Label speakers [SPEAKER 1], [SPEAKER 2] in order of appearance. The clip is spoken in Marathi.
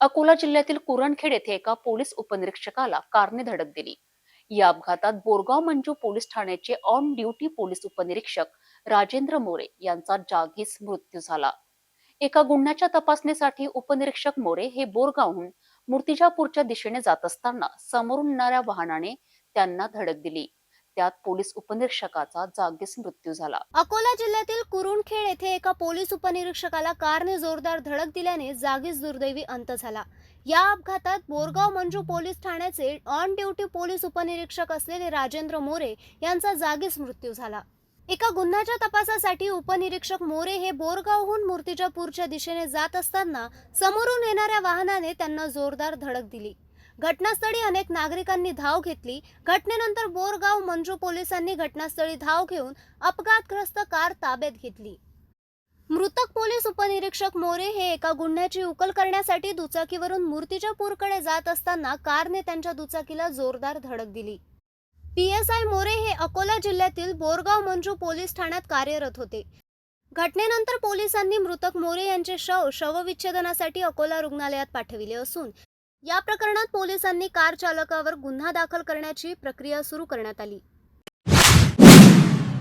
[SPEAKER 1] अकोला जिल्ह्यातील कुरणखेड येथे एका पोलीस उपनिरीक्षकाला कारने धडक दिली. या अपघातात बोरगाव मंजू पोलीस ठाण्याचे ऑन ड्युटी पोलीस उपनिरीक्षक राजेंद्र मोरे यांचा जागीच मृत्यू झाला. एका गुन्ह्याच्या तपासणीसाठी उपनिरीक्षक मोरे हे बोरगावहून मूर्तिजापूरच्या दिशेने जात असताना समोरून येणाऱ्या वाहनाने त्यांना धडक दिली. त्यात पोलीस उपनिरीक्षकाचा जागीच मृत्यू झाला.
[SPEAKER 2] अकोला जिल्ह्यातील कुरुणखेड येथे एका पोलीस उपनिरीक्षकाला कारने जोरदार धडक दिल्याने जागीच दुर्दैवी अंत झाला. या अपघातात बोरगाव मंजू पोलीस ठाण्याचे ऑन ड्युटी पोलीस उपनिरीक्षक असलेले राजेंद्र मोरे यांचा जागीच मृत्यू झाला. एका गुन्ह्याच्या तपासासाठी उपनिरीक्षक मोरे हे बोरगावहून मूर्तिजापूरच्या दिशेने जात असताना समोरून येणाऱ्या वाहनाने त्यांना जोरदार धडक दिली. घटनास्थळी अनेक नागरिकांनी धाव घेतली. घटनेनंतर बोरगाव मंजू पोलिसांनी घटनास्थळी धाव घेऊन अपघातग्रस्त कार ताब्यात घेतली. मृतक पोलीस उपनिरीक्षक मोरे हे एका गुन्ह्याची उकल करण्यासाठी दुचाकीवरून मूर्तिजापूरकडे जात असताना कारने त्यांच्या दुचाकीला जोरदार धडक दिली. पी एस आय मोरे हे अकोला जिल्ह्यातील बोरगाव मंजू पोलीस ठाण्यात कार्यरत होते. घटनेनंतर पोलिसांनी मृतक मोरे यांचे शव शवविच्छेदनासाठी अकोला रुग्णालयात पाठविले असून या प्रकरणात पोलिसांनी कार चालकावर गुन्हा दाखल करण्याची प्रक्रिया सुरू करण्यात आली.